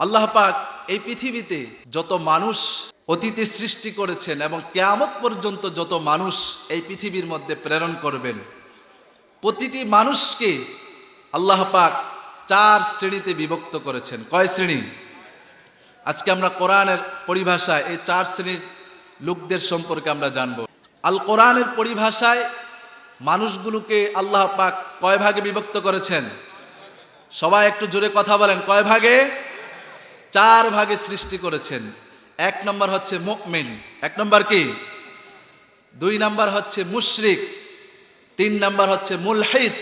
আল্লাহ পাক এই পৃথিবীতে যত মানুষ অতীতে সৃষ্টি করেছেন এবং কেয়ামত পর্যন্ত যত মানুষ এই পৃথিবীর মধ্যে প্রেরণ করবেন, প্রতিটি মানুষকে আল্লাহ পাক চার শ্রেণীতে বিভক্ত করেছেন। কয় শ্রেণি? আজকে আমরা কোরআনের পরিভাষায় এই চার শ্রেণির লোকদের সম্পর্কে আমরা জানব। আল কোরআনের পরিভাষায় মানুষগুলোকে আল্লাহ পাক কয় ভাগে বিভক্ত করেছেন? সবাই একটু জোরে কথা বলেন। কয় ভাগে? চার ভাগে সৃষ্টি করেছেন। এক নম্বর হচ্ছে মুকমিন এক নম্বর কি? দুই নম্বর হচ্ছে মুশরিক। তিন নম্বর হচ্ছে মুলহিদ।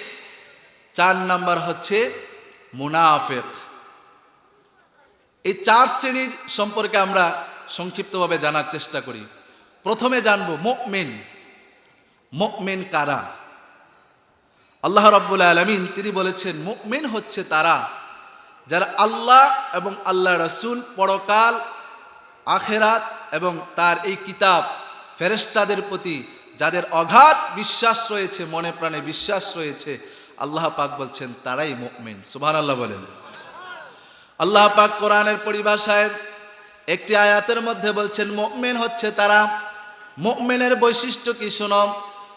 চার নম্বর হচ্ছে মুনাফেক। এই চার শ্রেণির সম্পর্কে আমরা সংক্ষিপ্তভাবে জানার চেষ্টা করি। প্রথমে জানব মুকমিন মুকমিন কারা? আল্লাহ রব্বুল আলমিন, তিনি বলেছেন মুকমিন হচ্ছে তারা যারা আল্লাহ এবং আল্লাহ রসুল, পরকাল, আখেরাত এবং তার এই কিতাব ফেরেস্তাদের প্রতি যাদের অগাধ বিশ্বাস রয়েছে, মনে প্রাণে বিশ্বাস রয়েছে, আল্লাহ পাক বলছেন, তারাই মুকমিন সুবহান আল্লাহ বলেন। আল্লাহ পাক কোরআনের পরিভাষায় একটি আয়াতের মধ্যে বলছেন মুকমিন হচ্ছে তারা মুকমিনের বৈশিষ্ট্য কি শোনো?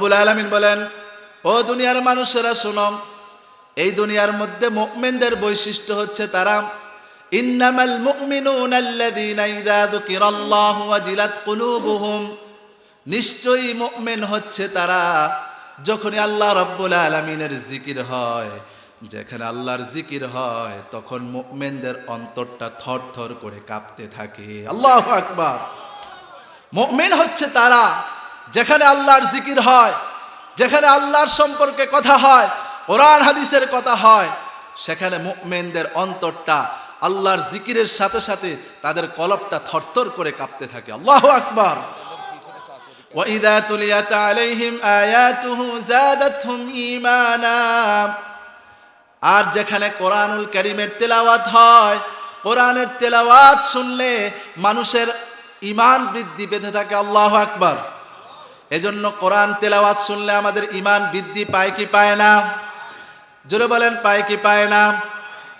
রব্বুল আলমিন বলেন, ও দুনিয়ার মানুষেরা, শোনো, এই দুনিয়ার মধ্যে মুমিনদের বৈশিষ্ট্য হচ্ছে তারা, ইন্নামাল মুমিনুনা আল্লাযীনা ইযা যুকিরাল্লাহু ওয়াজিলাত কুলুবুহুম নিশ্চয়ই মুমিন হচ্ছে তারা যখনই আল্লাহ রব্বুল আলমিনের জিকির হয়। যেখানে আল্লাহর জিকির হয়, তখন মুমিনদের অন্তরটা থর থর করে কাঁপতে থাকে। আল্লাহ আকবার। মুমিন হচ্ছে তারা যেখানে আল্লাহর জিকির হয় যেখানে আল্লাহর সম্পর্কে কথা হয় কোরআন হাদিসের কথা হয় সেখানে মুমিনদের অন্তরটা আল্লাহর জিকিরের সাথে সাথে তাদের কলবটা থরথর করে কাঁপতে থাকে আল্লাহ আকবার وإذا تليت عليهم آياته زادتهم إيمانا আর যেখানে কোরআনুল করিমের তেলাওয়াত হয় কোরআনের তেলাওয়াত শুনলে মানুষের ইমান বৃদ্ধি পেতে থাকে আল্লাহ আকবার এজন্য কোরআন তেলাওয়াত শুনলে আমাদের ইমান বৃদ্ধি পায় কি পায় না? জোরে বলেন, পায় কি পায় না?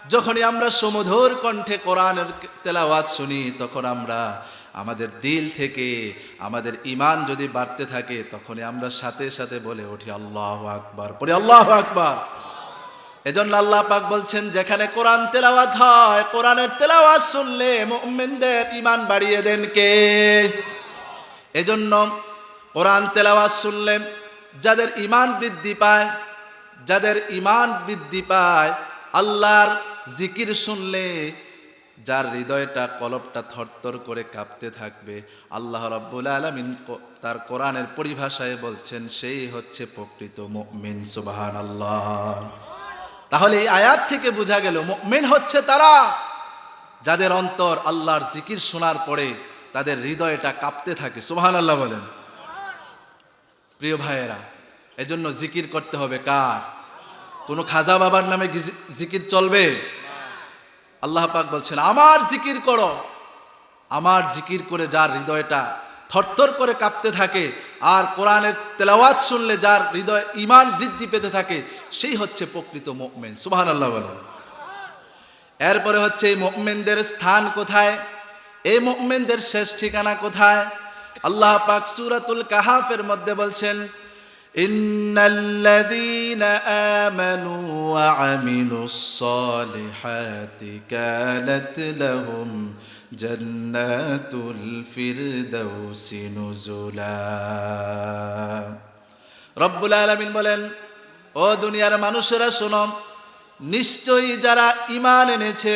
যখনই আমরা সমুধুর কণ্ঠে কোরআনের তেলাওয়াত শুনি, তখন আমরা আমাদের দিল থেকে, আমাদের ইমান যদি বাড়তে থাকে, তখনই আমরা সাথে সাথে বলে উঠি, আল্লাহ আকবার। পরে আল্লাহ আকবার। এজন্য আল্লাহ পাক বলছেন, যেখানে কোরআন তেলাওয়াত হয়, কোরআনের তেলাওয়াত শুনলে মুমিনদের ইমান বাড়িয়ে দেন কে? এজন্য কোরআন তেলাওয়াত শুনলে যাদের ইমান বৃদ্ধি পায়, যাদের ইমান বৃদ্ধি পায়, আল্লাহর জিকির শুনলে যার হৃদয়টা, কলবটা থরথর করে কাঁপতে থাকবে, আল্লাহ রাব্বুল আলামিন তার কোরআনের পরিভাষায় বলছেন, সেই হচ্ছে প্রকৃত মুমিন সুবাহান আল্লাহ তাহলে এই আয়াত থেকে বোঝা গেল, মুমিন হচ্ছে তারা যাদের অন্তর আল্লাহর জিকির শোনার পরে তাদের হৃদয়টা কাঁপতে থাকে সুবাহান আল্লাহ বলেন। প্রিয় ভাইয়েরা, এজন্য জিকির করতে হবে কার? কোনো খাজা বাবার নামে জিকির চলবে? আল্লাহ পাক বলছেন, আমার জিকির করো। আমার জিকির করে যার হৃদয়টা থরথর করে কাঁপতে থাকে, আর কোরআনের তেলাওয়াত শুনলে যার হৃদয় ইমান বৃদ্ধি পেতে থাকে, সেই হচ্ছে প্রকৃত মুমিন। সুবহান আল্লাহ বলেন। এরপরে হচ্ছে, এই মুমিনদের স্থান কোথায়? এই মুমিনদের শেষ ঠিকানা কোথায়? আল্লাহ পাক সূরাতুল কাহাফের মধ্যে বলছেন রব্বুল আলামিন বলেন, ও দুনিয়ার মানুষেরা শোনো, নিশ্চয়ই যারা ইমান এনেছে,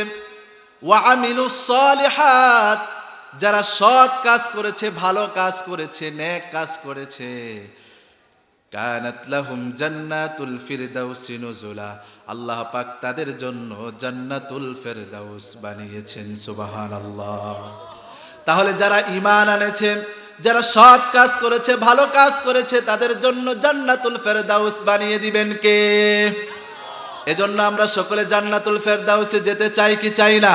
ওয়া আমিলু সলিহাত যারা সৎ কাজ করেছে, ভালো কাজ করেছে নেক কাজ করেছে। কানাত জান্নাতুল ফিরদাউসি নুজুলা। আল্লাহ পাক তাদের জন্য জান্নাতুল ফেরদাউস বানিয়েছেন, সুবহানাল্লাহ। তাহলে যারা ঈমান আনেছে, যারা সৎ কাজ করেছে, ভালো কাজ করেছে, তাদের জন্য জান্নাতুল ফেরদাউস বানিয়ে দিবেন কে? এজন্য আমরা সকলে জান্নাতুল ফেরদাউসে যেতে চাই কি চাই না?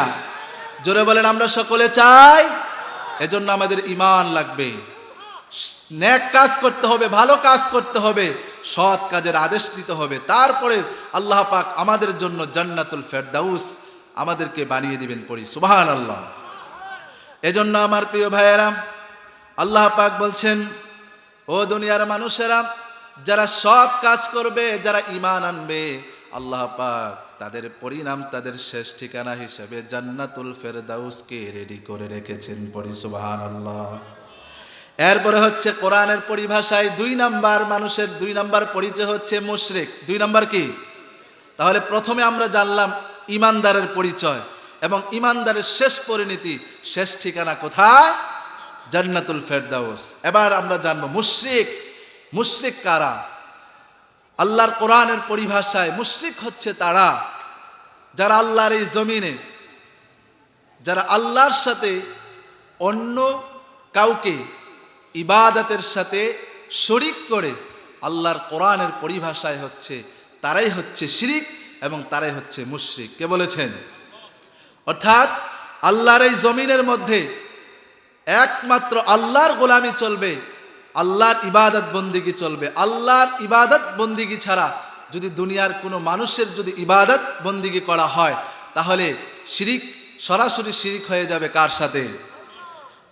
জোরে বলেন, আমরা সকলে চাই এজন্য আমাদের ঈমান লাগবে। ন্যাক কাজ করতে হবে, ভালো কাজ করতে হবে, সৎ কাজের আদেশ দিতে হবে। তারপরে আল্লাহ পাক আমাদের জন্য জান্নাতুল ফেরদাউস আমাদেরকে বানিয়ে দিবেন পড়ি সুবাহান আল্লাহ এজন্য আমার প্রিয় ভাইয়েরা, আল্লাহ পাক বলছেন, ও দুনিয়ার মানুষেরা, যারা সৎ কাজ করবে, যারা ঈমান আনবে আল্লাহ পাক তাদের পরিণাম তাদের শেষ ঠিকানা হিসেবে জান্নাতুল ফেরদাউসকে রেডি করে রেখেছেন পরি সুবাহান আল্লাহ এরপরে হচ্ছে কোরআনের পরিভাষায় দুই নাম্বার মানুষের দুই নাম্বার পরিচয় হচ্ছে মুশরিক। দুই নাম্বার কি? তাহলে প্রথমে আমরা জানলাম ইমানদারের পরিচয় এবং ইমানদারের শেষ পরিণতি, শেষ ঠিকানা কোথায়? জান্নাতুল ফেরদাউস। এবার আমরা জানব মুশরিক। মুশরিক কারা? আল্লাহর কোরআনের পরিভাষায় মুশরিক হচ্ছে তারা, যারা আল্লাহর এই জমিনে, যারা আল্লাহর সাথে অন্য কাউকে ইবাদতের সাথে শরিক করে আল্লাহর কোরআনের পরিভাষায় হচ্ছে, তারাই হচ্ছে শিরিক এবং তারাই হচ্ছে মুশরিক। কে বলেছেন? অর্থাৎ আল্লাহর এই জমিনের মধ্যে একমাত্র আল্লাহর গোলামি চলবে আল্লাহর ইবাদত বন্দিগি চলবে? আল্লাহর ইবাদত বন্দিগি ছাড়া যদি দুনিয়ার কোনো মানুষের যদি ইবাদত বন্দিগি করা হয়, তাহলে শিরিক সরাসরি শিরিক হয়ে যাবে কার সাথে?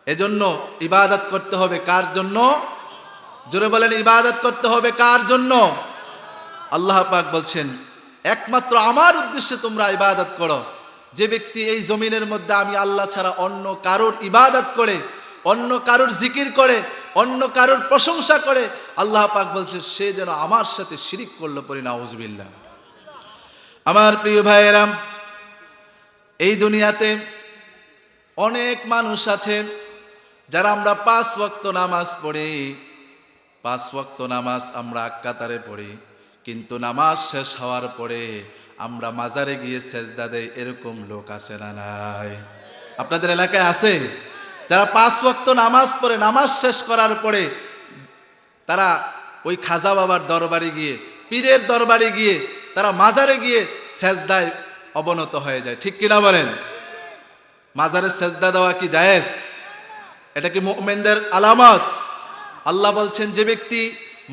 এজন্য ইবাদত করতে হবে কার জন্য? জোরে বলেন, ইবাদত করতে হবে কার জন্য? আল্লাহ পাক বলছেন, একমাত্র আমার উদ্দেশ্যে তোমরা ইবাদত করো। যে ব্যক্তি এই জমিনের মধ্যে আমি আল্লাহ ছাড়া অন্য কারোর ইবাদত করে, অন্য কারোর জিকির করে অন্য কারোর প্রশংসা করে, আল্লাহ পাক বলছে, সে যেন আমার সাথে শিরিক করল পরি নাউজবিল্লা আমার প্রিয় ভাইয়েরাম, এই দুনিয়াতে অনেক মানুষ আছে যারা আমরা পাঁচ ওয়াক্ত নামাজ পড়ি, পাঁচ ওয়াক্ত নামাজ আমরা আক্কাতারে পড়ি, কিন্তু নামাজ শেষ হওয়ার পরে আমরা মাজারে গিয়ে সেজদা দেয় এরকম লোক আছে না নাই? আপনাদের এলাকায় আছে? যারা পাঁচ ওয়াক্ত নামাজ পড়ে, নামাজ শেষ করার পরে তারা ওই খাজা বাবার দরবারে গিয়ে, পীরের দরবারে গিয়ে, তারা মাজারে গিয়ে সেজদায় অবনত হয়ে যায়। ঠিক কিনা বলেন? মাজারে সেজদা দেওয়া কি জায়েজ? এটা কি মোমেনদের আলামত? আল্লাহ বলছেন, যে ব্যক্তি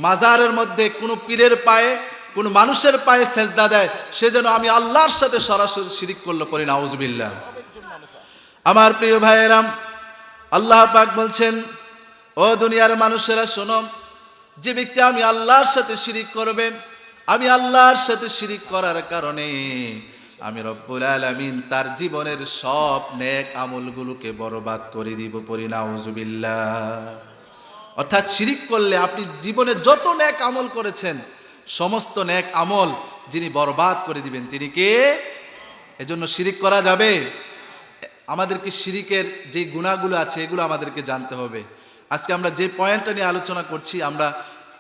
মাজারের মধ্যে কোনো পীরের পায়ে, কোনো মানুষের পায়ে সেজদা দেয়, সে যেন আমি আল্লাহর সাথে সরাসরি শিরিক করল করি নাউজবিল্লা আমার প্রিয় ভাইয়েরাম আল্লাহ পাক বলছেন, ও দুনিয়ার মানুষেরা, শোনো, যে ব্যক্তি আমি আল্লাহর সাথে শিরিক করবে, আমি আল্লাহর সাথে শিরিক করার কারণে আমি রব্বুল আলামিন তার জীবনের সব নেক আমলগুলোকে বরবাদ করে দিব পরি নাউজুবিল্লাহ। অর্থাৎ শিরিক করলে আপনি জীবনে যত নেক আমল করেছেন, সমস্ত নেক আমল যিনি বরবাদ করে দিবেন, তিনি কে? এজন্য শিরিক করা যাবে। আমাদেরকে শিরিকের যে গুণাগুলো আছে, এগুলো আমাদেরকে জানতে হবে। আজকে আমরা যে পয়েন্টটা নিয়ে আলোচনা করছি, আমরা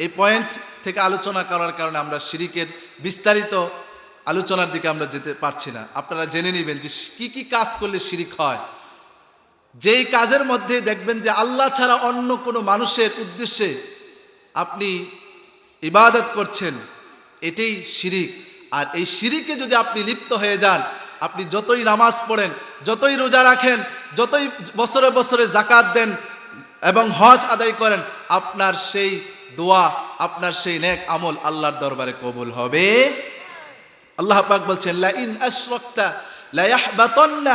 এই পয়েন্ট থেকে আলোচনা করার কারণে আমরা শিরিকের বিস্তারিত আলোচনার দিকে আমরা যেতে পারছি না। আপনারা জেনে নেবেন যে কি কি কাজ করলে শিরিক হয়। যেই কাজের মধ্যে দেখবেন যে আল্লাহ ছাড়া অন্য কোনো মানুষের উদ্দেশ্যে আপনি ইবাদত করছেন, এটাই শিরিক। আর এই শিরিকে যদি আপনি লিপ্ত হয়ে যান আপনি যতই নামাজ পড়েন, যতই রোজা রাখেন, যতই বছরে বছরে জাকাত দেন এবং হজ আদায় করেন, আপনার সেই দোয়া, আপনার সেই নেক আমল আল্লাহর দরবারে কবুল হবে। আল্লাহ পাক বলছেন লা ইন আশরাকতা লা ইয়াহবাতান্না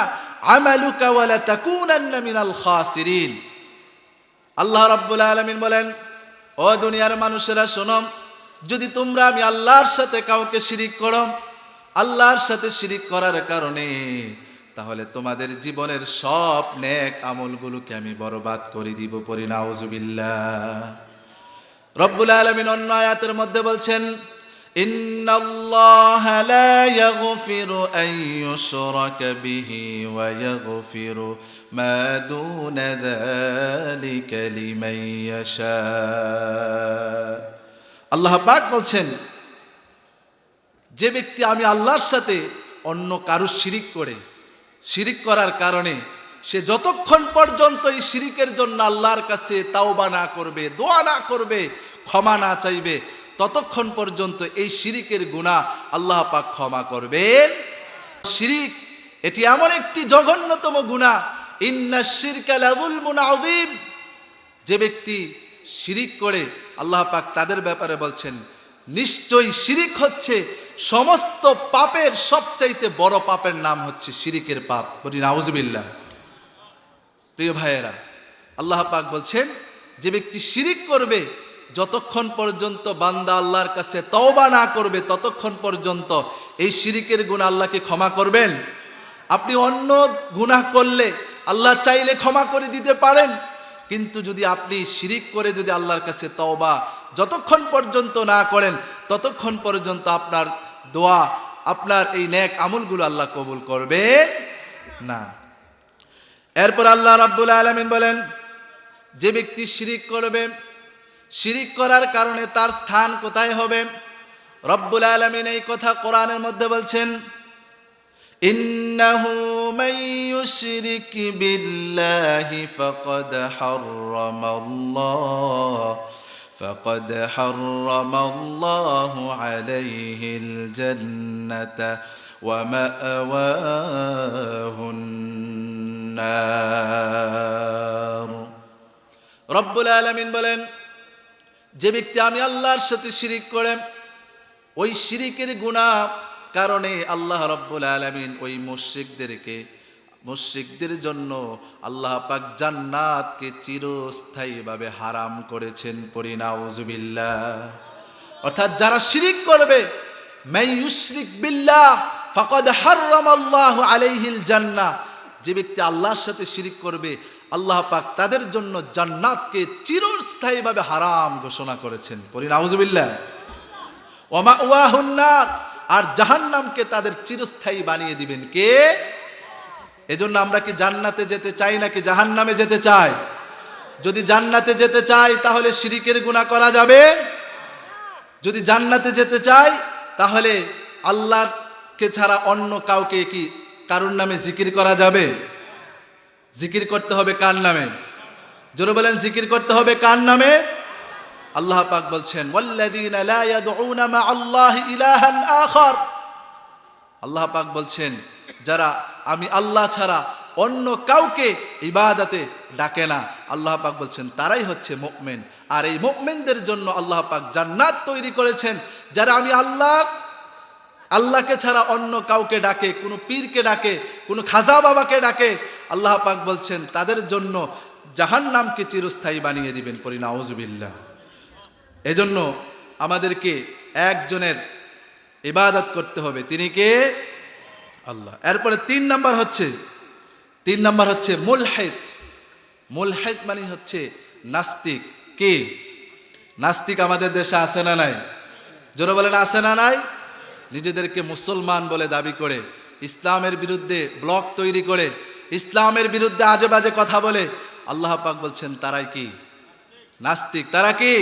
আমালুকা ওয়া লা তাকুনান্না মিনাল খাসিরিন। আল্লাহ রাব্বুল আলামিন বলেন, ও দুনিয়ার মানুষেরা শোনো, যদি তোমরা আমি আল্লাহর সাথে কাউকে শিরিক করো আল্লাহর সাথে শিরিক করার কারণে তাহলে তোমাদের জীবনের সব নেক আমলগুলোকে আমি বরবাদ করে দিব পরি নাউজুবিল্লাহ রব্বুল আলামিন অন্য আয়াতের মধ্যে বলছেন إن الله لا يغفر أن يشرك به ويغفر ما دون ذلك لمن يشاء আল্লাহ পাক বলছেন যে ব্যক্তি আমি আল্লাহর সাথে অন্য কারুর শিরিক করে, শিরিক করার কারণে সে যতক্ষণ পর্যন্ত এই শিরিকের জন্য আল্লাহর কাছে তাওবা না করবে, দোয়া না করবে, ক্ষমা না চাইবে, ততক্ষণ পর্যন্ত এই শিরিকের গুণা আল্লাহ পাক ক্ষমা করবেন। শিরিক, এটি এমন একটি জঘন্যতম গুণা ইন্না শিরকা লাযুলমুন আযীম। যে ব্যক্তি শিরিক করে, আল্লাহ পাক তাদের ব্যাপারে বলছেন, নিশ্চয়ই শিরিক হচ্ছে সমস্ত পাপের সবচাইতে বড় পাপের নাম হচ্ছে শিরিকের পাপ। বলি, নাউজুবিল্লাহ। প্রিয় ভাইয়েরা, আল্লাহ পাক বলছেন, যে ব্যক্তি শিরিক করবে, যতক্ষণ পর্যন্ত বান্দা আল্লাহর কাছে তওবা না করবে, ততক্ষণ পর্যন্ত এই শিরিকের গুণ আল্লাহকে ক্ষমা করবেন। আপনি অন্য গুনাহ করলে আল্লাহ চাইলে ক্ষমা করে দিতে পারেন। কিন্তু যদি আপনি শিরিক করে যদি আল্লাহর কাছে তওবা যতক্ষণ পর্যন্ত না করেন, ততক্ষণ পর্যন্ত আপনার দোয়া, আপনার এই ন্যাক আমলগুলো আল্লাহ কবুল করবে না। এরপর আল্লাহ রাব্বুল আলমিন বলেন, যে ব্যক্তি শিরিক করবে, শিরিক করার কারণে তার স্থান কোথায় হবে? রব্বুল আলমিন এই কথা কোরআনের মধ্যে বলছেন, ইন্নাহু মান ইউশরিক বিল্লাহি ফাকাদ হারামাল্লাহ فقد حرم الله عليه الجنة ومأواه النار রব্বুল আলামিন বলেন যে ব্যক্তি আমি আল্লাহর সাথে শিরিক করে ওই শিরিকের গুণা কারণে আল্লাহ রব্বুল আলামিন ওই মুশরিকদেরকে মুশরিকদের জন্য আল্লাহ পাক জান্নাতকে চিরস্থায়ীভাবে হারাম করেছেন পরিনাউজুবিল্লাহ অর্থাৎ যারা শিরিক করবে মাই ইউশরিক বিল্লাহ, ফাকাদ হাররামাল্লাহু আলাইহিল জান্নাহ। যে ব্যক্তি আল্লাহর সাথে শিরিক করবে, আল্লাহ পাক তাদের জন্য জান্নাতকে চিরস্থায়ীভাবে হারাম ঘোষণা করেছেন পরিনাউজুবিল্লাহ ওমা ওয়াহুন্নার আর জাহান্নামকে তাদের চিরস্থায়ী বানিয়ে দিবেন কে? এজন্য আমরা কি জান্নাতে যেতে চাই নাকি জাহান্নামে যেতে চাই? যদি জান্নাতে যেতে চাই, তাহলে শিরিকের গুনাহ করা যাবে? যদি জান্নাতে যেতে চাই, তাহলে আল্লাহকে ছাড়া অন্য কাউকে কি কারুর নামে জিকির করা যাবে? জিকির করতে হবে কার নামে? জোরে বলেন, জিকির করতে হবে কার নামে? আল্লাহ পাক বলছেন আল্লাহ পাক বলছেন যারা আমি আল্লাহ ছাড়া অন্য কাউকে ইবাদতে ডাকে না। আল্লাহ পাক বলছেন, তারাই হচ্ছে মুমিন। আর এই মুমিনদের জন্য আল্লাহ পাক জান্নাত তৈরি করেছেন। যারা আমি আল্লাহ, আল্লাহকে ছাড়া অন্য কাউকে ডাকে, কোনো পীরকে ডাকে, কোনো খাজা বাবাকে ডাকে, আল্লাহ পাক বলছেন, তাদের জন্য জাহান্নামকে চিরস্থায়ী বানিয়ে দিবেন পরিনাউজবিল্লাহ এজন্য আমাদেরকে একজনের ইবাদত করতে হবে। তিনি কে? আল্লাহ। এরপরে তিন নাম্বার হচ্ছে, তিন নাম্বার হচ্ছে মুলহেদ মুলহেদ মানে হচ্ছে নাস্তিক। কে? নাস্তিক আমাদের দেশে আছে না নাই? জোরে বলেন, আছে না নাই? নিজেদেরকে মুসলমান বলে দাবি করে, ইসলামের বিরুদ্ধে ব্লক তৈরি করে, ইসলামের বিরুদ্ধে আজে বাজে কথা বলে, আল্লাহ পাক বলছেন, তারাই কি? নাস্তিক। তারা কি?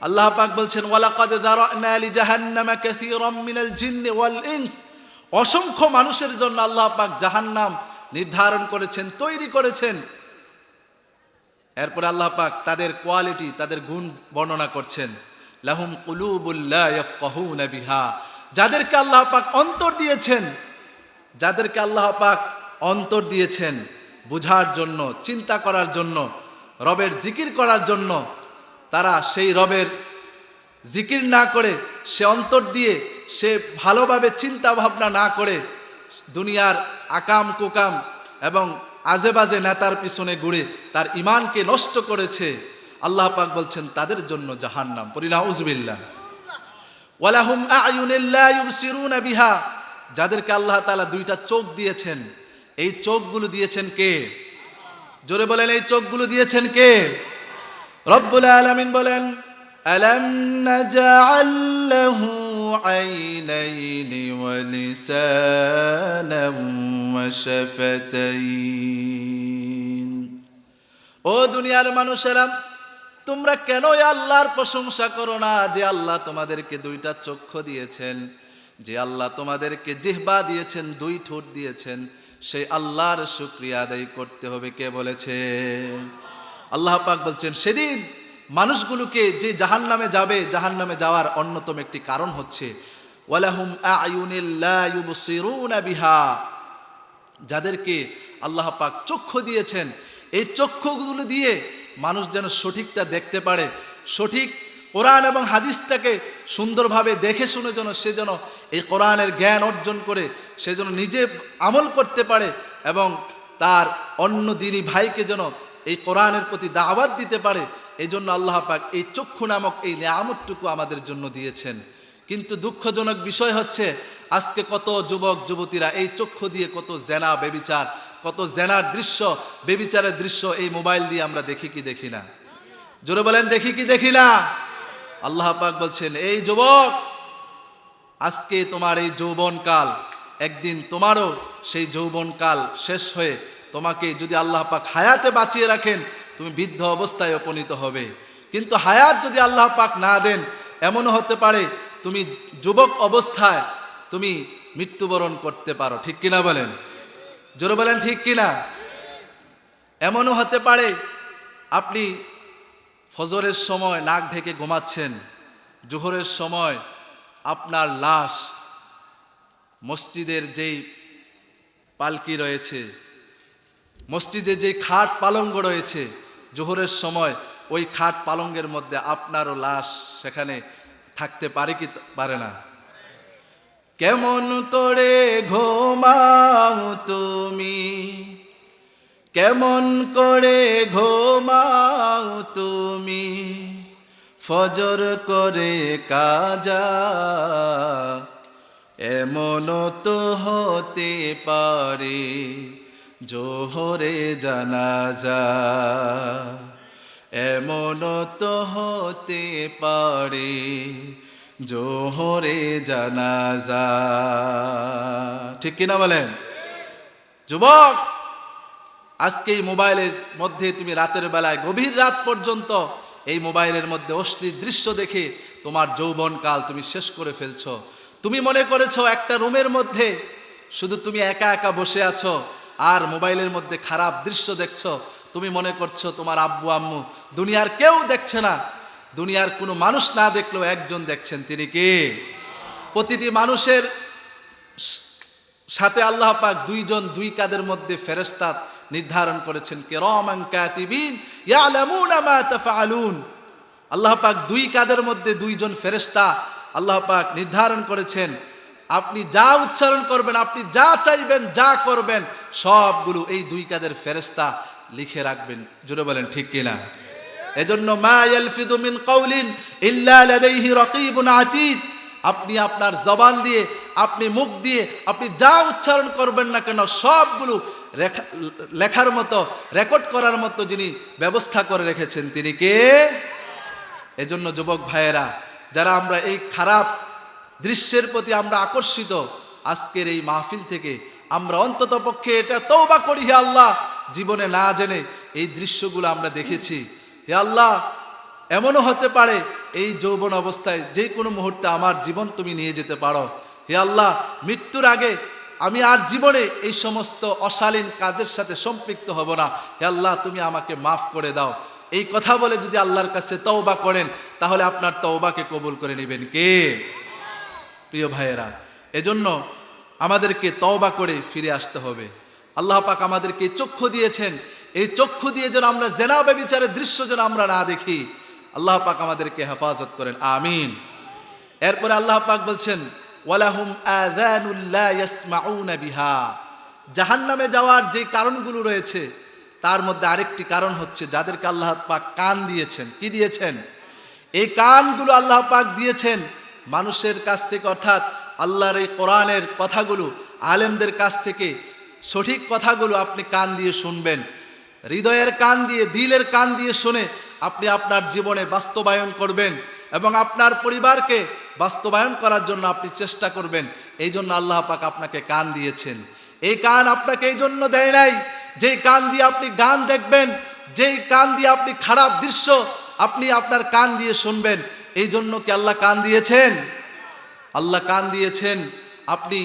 আল্লাহ পাক বলছেন, ওয়ালাকাদ দারানা লি জাহান্নামা কাসীরাম মিনাল জিন্নি ওয়াল ইনস। অসংখ্য মানুষের জন্য আল্লাহ পাক জাহান্নাম নির্ধারণ করেছেন, তৈরি করেছেন। এরপরে আল্লাহ পাক তাদের কোয়ালিটি, তাদের গুণ বর্ণনা করছেন। লাহুম কুলুবুল্লাহ বিহা। যাদেরকে আল্লাহ পাক অন্তর দিয়েছেন, যাদেরকে আল্লাহ পাক অন্তর দিয়েছেন বুঝার জন্য, চিন্তা করার জন্য, রবের জিকির করার জন্য, তারা সেই রবের জিকির না করে সে অন্তর দিয়ে সে ভালোভাবে চিন্তা ভাবনা না করে দুনিয়ার আকাম কুকাম এবং আজে বাজে নেতার পিছনে ঘুরে তার ইমানকে নষ্ট করেছে। আল্লাহ পাক বলছেন, তাদের জন্য জাহান্নাম। পরিনাউজবিল্লাহ ওয়ালাহুম আয়ুনিল্লা ইউবসিরুনা বিহা। যাদেরকে আল্লাহ তাআলা দুইটা চোখ দিয়েছেন, এই চোখগুলো দিয়েছেন কে? জোরে বলেন, এই চোখগুলো দিয়েছেন কে? রব্বুল আলামিন বলেন, আলাম নাজআল লাহু লিসানাম ওয়া শাফাতাইন ও দুনিয়ার মানুষেরা, তোমরা কেন আল্লাহর প্রশংসা করো না যে আল্লাহ তোমাদেরকে দুইটা চক্ষু দিয়েছেন, যে আল্লাহ তোমাদেরকে জিহ্বা দিয়েছেন, দুই ঠোঁট দিয়েছেন, সেই আল্লাহর শুক্রিয়া আদায় করতে হবে, কে বলেছে? আল্লাহ পাক বলছেন, সেদিন মানুষগুলোকে যে জাহান্নামে যাবে, জাহান্নামে যাওয়ার অন্যতম একটি কারণ হচ্ছে যাদেরকে আল্লাহ পাক চক্ষু দিয়েছেন, এই চক্ষুগুলো দিয়ে মানুষ যেন সঠিকটা দেখতে পারে, সঠিক কোরআন এবং হাদিসটাকে সুন্দরভাবে দেখে শুনে যেন সে যেন এই কোরআনের জ্ঞান অর্জন করে, সে যেন নিজে আমল করতে পারে এবং তার অন্য দিনী ভাইকে যেন এই কোরআনের প্রতি দাওয়াত দিতে পারে এই জন্য আল্লাহ পাক এই চক্ষু নামক এই নিয়ামতটুকু আমাদের জন্য দিয়েছেন। কিন্তু দুঃখজনক বিষয় হচ্ছে, আজকে কত যুবক, যুবতীরা এই চক্ষু দিয়ে কত জেনা বেবিচার, কত জেনার দৃশ্য, বেবিচারের দৃশ্য এই মোবাইল দিয়ে আমরা দেখি কি দেখি না। জোরে বলেন, দেখি কি দেখি না? আল্লাহ পাক বলছেন, এই যুবক, আজকে তোমার এই যৌবনকাল একদিন তোমারও সেই যৌবনকাল শেষ হয়ে তোমাকে যদি আল্লাহ পাক হায়াতে বাঁচিয়ে রাখেন তুমি বৃদ্ধ অবস্থায় উপনীত হবে। কিন্তু হায়াত যদি আল্লাহ পাক না দেন, এমনও হতে পারে তুমি যুবক অবস্থায় তুমি মৃত্যুবরণ করতে পারো। ঠিক কিনা বলেন? জোরে বলেন, ঠিক কিনা? এমনও হতে পারে আপনি ফজরের সময় নাক ঢেকে ঘুমাচ্ছেন, জোহরের সময় আপনার লাশ মসজিদের যেই পালকি রয়েছে মসজিদে যেই খাট পালঙ্গ রয়েছে জোহরের সময় ওই খাট পালঙ্গের মধ্যে আপনারও লাশ সেখানে থাকতে পারে কি পারে না? কেমন করে ঘুমাও তুমি? কেমন করে ঘুমাও তুমি? ফজর করে কাজা এমন তো হতে পারে। জোহরে জানাজা। এমন তো হতে পারে জোহরে জানাজা। ঠিক কিনা বলেন? যুবক আজকে এই মোবাইলের মধ্যে তুমি রাতের বেলায় গভীর রাত পর্যন্ত এই মোবাইলের মধ্যে অশ্লীল দৃশ্য দেখে তোমার যৌবনকাল তুমি শেষ করে ফেলছো। তুমি মনে করেছ একটা রুমের মধ্যে শুধু তুমি একা একা বসে আছো আর মোবাইলের মধ্যে খারাপ দৃশ্য দেখছ, তুমি মনে করছ তোমার আব্বু, আম্মু, দুনিয়ার কেউ দেখছে না। দুনিয়ার কোনো মানুষ না দেখলেও একজন দেখছেন, তিনি কে? প্রতিটি মানুষের সাথে আল্লাহ পাক দুইজন দুই কাদের মধ্যে ফেরেস্তা নির্ধারণ করেছেন, কিরামান কাতিবিন আল্লাহ পাক দুই কাদের মধ্যে দুইজন ফেরেস্তা আল্লাহ পাক নির্ধারণ করেছেন। আপনি যা উচ্চারণ করবেন, আপনি যা চাইবেন, যা করবেন, সবগুলো এই দুই কাদের ফেরেস্তা লিখে রাখবেন। জুড়ে বলেন, ঠিক কিনা? এজন্য মা ইয়ালফিদু মিন কাউলিন ইল্লা লাদাইহি রাকিবুন আতীদ আপনি আপনার জবান দিয়ে, আপনি মুখ দিয়ে, আপনি যা উচ্চারণ করবেন না কেন, সবগুলো লেখার মতো, রেকর্ড করার মতো যিনি ব্যবস্থা করে রেখেছেন, তিনি কে? এজন্য যুবক ভাইয়েরা, যারা আমরা এই খারাপ দৃশ্যের প্রতি আমরা আকর্ষিত। আজকের এই মাহফিল থেকে আমরা অন্তত পক্ষে এটা তৌবা করি, হে আল্লাহ। জীবনে না জেনে এই দৃশ্যগুলো আমরা দেখেছি। হে আল্লাহ, এমনও হতে পারে এই যৌবন অবস্থায় যে কোনো মুহূর্তে আমার জীবন তুমি নিয়ে যেতে পারো। হে আল্লাহ, মৃত্যুর আগে আমি আর জীবনে এই সমস্ত অশালীন কাজের সাথে সম্পৃক্ত হব না। হে আল্লাহ, তুমি আমাকে মাফ করে দাও। এই কথা বলে যদি আল্লাহর কাছে তওবা করেন, তাহলে আপনার তওবাকে কবুল করে নেবেন কে? প্রিয় ভাইয়েরা, এজন্য আমাদেরকে তওবা করে ফিরে আসতে হবে। আল্লাহ পাক আমাদেরকে চক্ষু দিয়েছেন। এই চক্ষু দিয়ে যেন আমরা জেনা ব্যবিচারের দৃশ্য যেন আমরা না দেখি। আল্লাহ পাক আমাদেরকে হেফাজত করেন। আমিন। এরপরে আল্লাহ পাক বলছেন, ওয়ালাহুম বিহা। জাহান্নামে যাওয়ার যে কারণগুলো রয়েছে, তার মধ্যে আরেকটি কারণ হচ্ছে যাদেরকে আল্লাহ পাক কান দিয়েছেন। কি দিয়েছেন? এই কানগুলো আল্লাহ পাক দিয়েছেন মানুষের কাছ থেকে অর্থাৎ আল্লাহর এই কোরআনের কথাগুলো, আলেমদের কাছ থেকে সঠিক কথাগুলো আপনি কান দিয়ে শুনবেন। হৃদয়ের কান দিয়ে, দিলের কান দিয়ে শুনে আপনি আপনার জীবনে বাস্তবায়ন করবেন এবং আপনার পরিবারকে বাস্তবায়ন করার জন্য আপনি চেষ্টা করবেন। এই জন্য আল্লাহ পাক আপনাকে কান দিয়েছেন। এই কান আপনাকে এই জন্য দেয় নাই, যেই কান দিয়ে আপনি গান দেখবেন, যেই কান দিয়ে আপনি খারাপ দৃশ্য আপনি আপনার কান দিয়ে শুনবেন। এই জন্য কি আল্লাহ কান দিয়েছেন? আল্লাহ কান দিয়েছেন। আপনি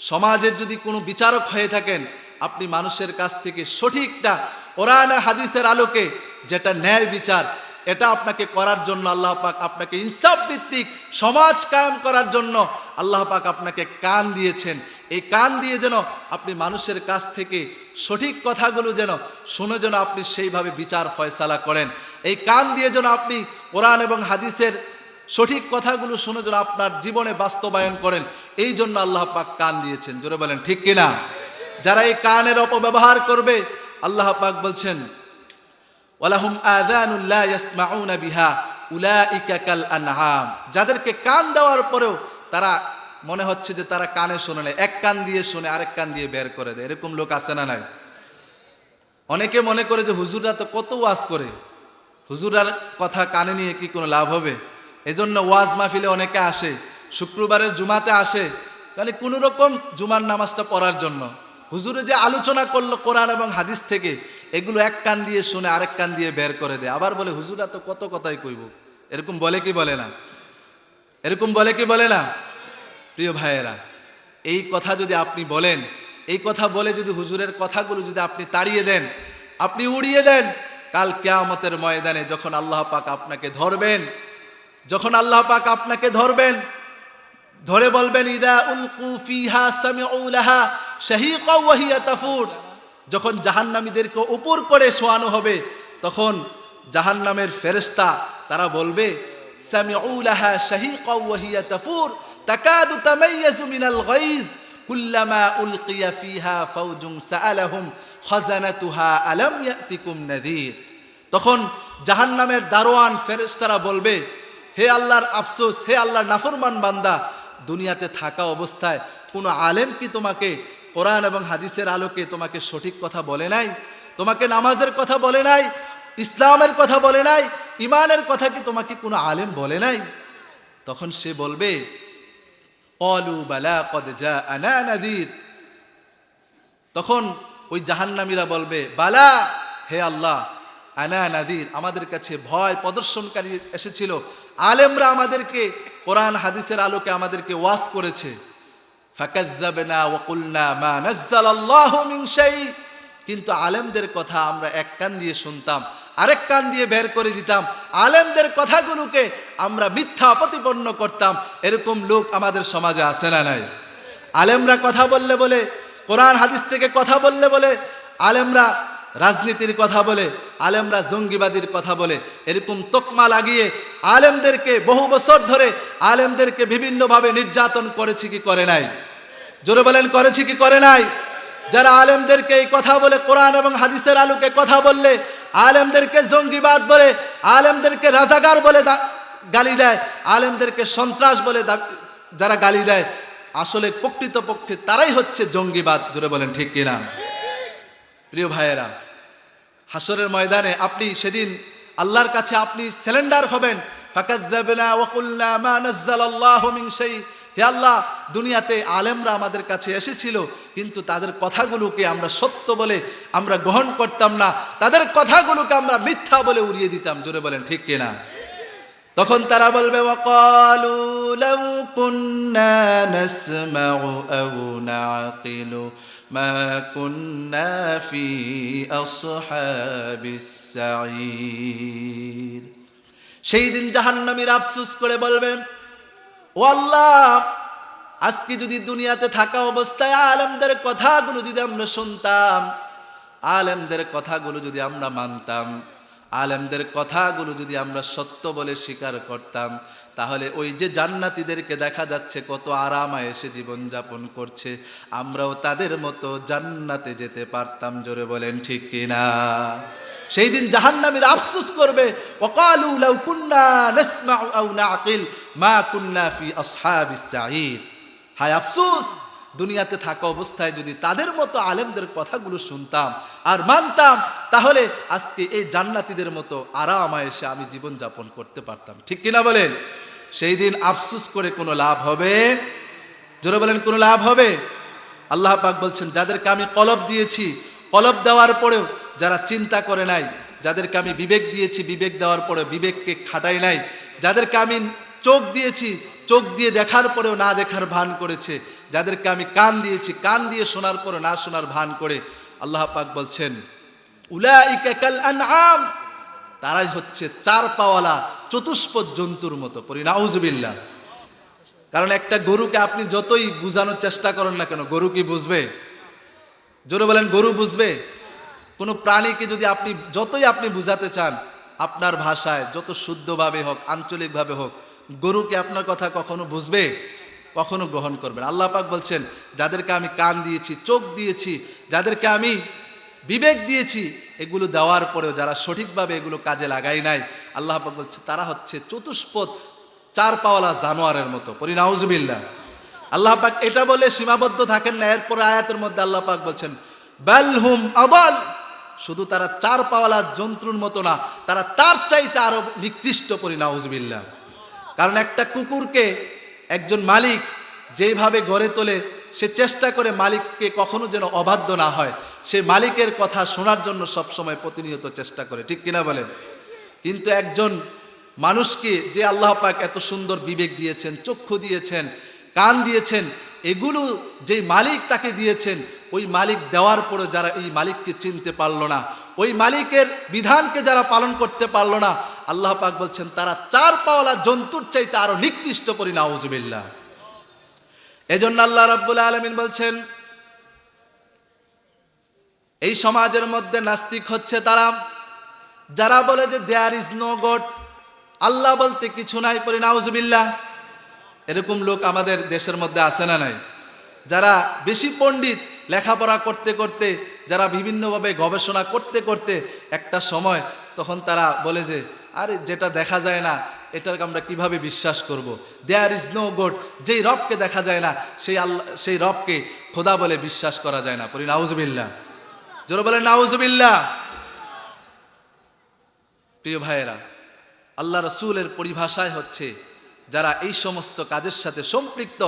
সমাজের যদি কোনো বিচারক হয়ে থাকেন, আপনি মানুষের কাছ থেকে সঠিকটা কোরআন হাদিসের আলোকে যেটা ন্যায় বিচার, এটা আপনাকে করার জন্য আল্লাহ পাক আপনাকে ইনসাফ ভিত্তিক সমাজ কায়েম করার জন্য আল্লাহ পাক আপনাকে কান দিয়েছেন। এই কান দিয়ে যেন আপনি মানুষের কাছ থেকে সঠিক কথাগুলো যেন শুনে যেন আপনি সেইভাবে বিচার ফয়সালা করেন। এই কান দিয়ে যেন আপনি কোরআন এবং হাদিসের সঠিক কথাগুলো শুনে যেন আপনার জীবনে বাস্তবায়ন করেন, এই জন্য আল্লাহ পাক কান দিয়েছেন। জোরে বলেন, ঠিক কিনা? যারা এই কানের অপব্যবহার করবে, আল্লাহ পাক বলছেন, ওয়ালাহুম আযানুল্লাহ ইয়াসমাউনা বিহা, উলাইকা কাল আনআম যাদেরকে কান দেওয়ার পরেও তারা মনে হচ্ছে যে তারা কানে শোনে না। এক কান দিয়ে শুনে, আরেক কান দিয়ে বের করে দেয়। এরকম লোক আছে না নাই? অনেকে মনে করে যে হুজুররা তো কত ওয়াজ করে। হুজুরার কথা কানে নিয়ে কি কোনো লাভ হবে? এজন্য ওয়াজ মাহফিলে অনেকে আসে, শুক্রবারের জুমাতে আসে। মানে কোনো রকম জুমার নামাজটা পড়ার জন্য। হুজুরে যে আলোচনা করল কোরআন এবং হাদিস থেকে, এগুলো এক কান দিয়ে শুনে আরেক কান দিয়ে বের করে দেয়। আবার বলে, হুজুরা তো কত কথাই কইব? এরকম বলে কি বলে না? এরকম বলে কি বলে না? প্রিয় ভাইয়েরা, এই কথা যদি আপনি বলেন, এই কথা বলে যদি হুজুরের কথাগুলো যদি আপনি তাড়িয়ে দেন, আপনি উড়িয়ে দেন কাল কেয়ামতের ময়দানে যখন আল্লাহ পাক আপনাকে ধরবেন, যখন আল্লাহ পাক আপনাকে ধরবেন, ধরে বলবেন, ইদা উলকু ফিহা সামিউ লাহা শাহীকা ওয়া হিয়া তাফুর। যখন জাহান্নামীদেরকে উপর করে শোয়ানো হবে, তখন জাহান্নামের ফেরেশতা তারা বলবে, সামিউ লাহা শাহীকা ওয়া হিয়া তাফুর, তাকাদু তামাইয়াজু মিনাল গায়জ কুল্লামা উলকিয়া ফিহা ফাওজুন সাআলাহুম খাজানাতুহা আলাম ইয়াতিকুম নাযীর। তখন জাহান্নামের দারোয়ান ফেরেশতারা বলবে, হে আল্লাহর আফসোস, হে আল্লাহর নাফরমান বান্দা, দুনিয়াতে থাকা অবস্থায় কোনো আলেম কি তোমাকে কোরআন এবং হাদিসের আলোকে তোমাকে সঠিক কথা বলে নাই? তোমাকে নামাজের কথা বলে নাই? ইসলামের কথা বলে নাই? ইমানের কথা কি তোমাকে কোনো আলেম বলে নাই? তখন সে বলবে অলু বালা কদ যা আনা নাদির তখন ওই জাহান্নামীরা বলবে, বালা, হে আল্লাহ আনা নাদির, আমাদের কাছে ভয় প্রদর্শনকারী এসেছিল। আলেমরা আমাদেরকে কোরআন, হাদিসের আলোকে আমাদেরকে ওয়াজ করেছে। কিন্তু আলেমদের কথা আমরা এক কান দিয়ে শুনতাম, আরেক কান দিয়ে বের করে দিতাম। আলেমদের কথাগুলোকে আমরা মিথ্যা প্রতিপন্ন করতাম। এরকম লোক আমাদের সমাজে আছে না নাই? আলেমরা কথা বললে বলে, কোরআন, হাদিস থেকে কথা বললে বলে, আলেমরা রাজনীতির কথা বলে আলেমরা জঙ্গিবাদীর কথা বলে, এরকম তোকমা লাগিয়ে আলেমদেরকে বহু বছর ধরে আলেমদেরকে বিভিন্নভাবে নির্যাতন করেছে কি করে নাই? জোরে বলেন, করেছে কি করে নাই? যারা আলেমদেরকে এই কথা বলে, কোরআন এবং হাদিসের আলোকে কথা বললে, আলেমদেরকে জঙ্গিবাদ বলে, আলেমদেরকে রাজাগার বলে গালি দেয়, আলেমদেরকে সন্ত্রাস বলে যারা গালি দেয়, আসলে প্রকৃতপক্ষে তারাই হচ্ছে জঙ্গিবাদ, জোরে বলেন, ঠিক কিনা? প্রিয় ভাইয়েরা হাসরের ময়দানে আপনি সেদিন আল্লাহর কাছে আপনি সিলিন্ডার হবেন। আল্লাহ, দুনিয়াতে আলেমরা আমাদের কাছে এসেছিল, কিন্তু তাদের কথাগুলোকে আমরা সত্য বলে আমরা গ্রহণ করতাম না। তাদের কথাগুলোকে আমরা মিথ্যা বলে উড়িয়ে দিতাম, জোরে বলেন, ঠিক কিনা? তখন তারা বলবে ওয়াকালু কুন্না নাসমাউ আও মা কুন্না ফি আসহাবিস সাঈর সেই দিন জাহান্নামীর আফসোস করে বলবেন ও আল্লাহ, আজকে যদি দুনিয়াতে থাকা অবস্থায় আলেমদের কথাগুলো যদি আমরা শুনতাম, আলেমদের কথাগুলো যদি আমরা মানতাম, আলেমদের কথাগুলো যদি আমরা সত্য বলে স্বীকার করতাম তাহলে ওই যে জান্নাতীদেরকে দেখা যাচ্ছে, কত আরামা এসে জীবনযাপন করছে। আমরাও তাদের মতো জান্নাতে যেতে পারতাম, জোরে বলেন ঠিক কিনা? সেই দিন জাহান্নামীর আফসোস করবে ওয়াকালু লাউ কুন্না নাসমাউ আও নাকিল মা কুন্না ফি আসহাবিস সাঈর হায় আফসোস, দুনিয়াতে থাকা অবস্থায় যদি তাদের মতো আলেমদের কথাগুলো শুনতাম আর মানতাম, তাহলে আজকে এই জান্নাতীদের মতো আরাম এসে আমি জীবন যাপন করতে পারতাম। ঠিক কিনা বলেন? সেই দিন আফসুস করে কোনো লাভ হবে? জোরে বলেন, কোনো লাভ হবে? আল্লাহ পাক বলছেন, যাদেরকে আমি কলব দিয়েছি, কলব দেওয়ার পরেও যারা চিন্তা করে নাই, যাদেরকে আমি বিবেক দিয়েছি, বিবেক দেওয়ার পরে বিবেককে খাটাই নাই, যাদেরকে আমি চোখ দিয়েছি, চোখ দিয়ে দেখার পরেও না দেখার ভান করেছে, যাদেরকে আমি কান দিয়েছি, কান দিয়ে শোনার পরে না শোনার ভান করে, আল্লাহ পাক বলছেন, উলাইকা কাল আনআম। তারাই হচ্ছে চার পাওয়ালা চতুষ্পদ জন্তুর মতো পরি, নাউজুবিল্লাহ। কারণ একটা গরুকে আপনি যতই বুঝানোর চেষ্টা করেন না কেন, গরু কি বুঝবে? জোরে বলেন, গরু বুঝবে? কোনো প্রাণীকে যদি আপনি, যতই আপনি বুঝাতে চান, আপনার ভাষায়, যত শুদ্ধভাবে হোক, আঞ্চলিকভাবে হোক গরুকে আপনার কথা কখনো বুঝবে? কখনো গ্রহণ করবেন আল্লাহ পাক বলছেন, যাদেরকে আমি কান দিয়েছি, চোখ দিয়েছি, যাদেরকে আমি বিবেক দিয়েছি এগুলো দেওয়ার পরেও যারা সঠিকভাবে এগুলো কাজে লাগাই নাই, আল্লাহ বলছে, তারা হচ্ছে চতুষ্পদ চার পাওয়ালা জানোয়ারের মতো। পরিনাউজবিল্লা আল্লাহ পাক এটা বলে সীমাবদ্ধ থাকেন না, এরপরে আয়াতের মধ্যে আল্লাহ পাক বলছেন বেলহুম আবাল শুধু তারা চার পাওয়ালা জন্তুর মতো না, তারা তার চাইতে আরও নিকৃষ্ট পরিনাউজবিল্লা কারণ একটা কুকুরকে একজন মালিক যেইভাবে গড়ে তোলে সে চেষ্টা করে মালিককে কখনো যেন অবাধ্য না হয়। সে মালিকের কথা শোনার জন্য সবসময় প্রতিনিয়ত চেষ্টা করে, ঠিক কিনা বলেন? কিন্তু একজন মানুষকে যে আল্লাহ পাক এত সুন্দর বিবেক দিয়েছেন, চক্ষু দিয়েছেন, কান দিয়েছেন, এগুলো যেই মালিক তাকে দিয়েছেন, ওই মালিক দেওয়ার পরে যারা এই মালিককে চিনতে পারল না, ওই মালিকের বিধানকে যারা পালন করতে পারল না, আল্লাহ পাক বলছেন, তারা চার পাওয়ালা জন্তুর চাইতে আরও নিকৃষ্ট করি নাউজুবিল্লাহ এজন্য আল্লাহ রাব্বুল আলমিন বলছেন, এই সমাজের মধ্যে নাস্তিক হচ্ছে তারা। যারা বলে যে there is no god Allah বলতে কিছু নাই পরি নাউজুবিল্লাহ। এরকম লোক আমাদের দেশের মধ্যে আসে না নাই? যারা বেশি পণ্ডিত, লেখাপড়া করতে করতে, যারা বিভিন্নভাবে গবেষণা করতে করতে একটা সময় তখন তারা বলে যে, আরে যেটা দেখা যায় না এটাকে আমরা কীভাবে বিশ্বাস করব। দেয়ার ইজ নো গড যেই রবকে দেখা যায় না, সেই আল্লাহ সেই রবকে খোদা বলে বিশ্বাস করা যায় না। পরি নাউজবিল্লা জোর বলে নাউজবিল্লা প্রিয় ভাইয়েরা, আল্লাহ রসুলের পরিভাষায় হচ্ছে, যারা এই সমস্ত কাজের সাথে সম্পৃক্ত,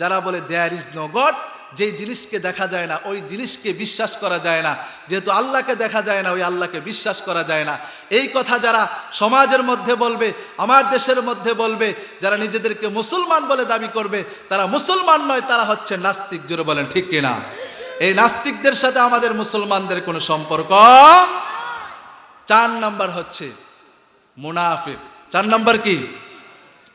যারা বলে দেয়ার ইজ নো গড যেই জিনিসকে দেখা যায় না, ওই জিনিসকে বিশ্বাস করা যায় না। যেহেতু আল্লাহকে দেখা যায় না, ওই আল্লাহকে বিশ্বাস করা যায় না। এই কথা যারা সমাজের মধ্যে বলবে, আমার দেশের মধ্যে বলবে, যারা নিজেদেরকে মুসলমান বলে দাবি করবে, তারা মুসলমান নয়, তারা হচ্ছে নাস্তিক। জোরে বলেন, ঠিক কিনা? এই নাস্তিকদের সাথে আমাদের মুসলমানদের কোনো সম্পর্ক চার নাম্বার হচ্ছে মুনাফিক। চার নাম্বার কি?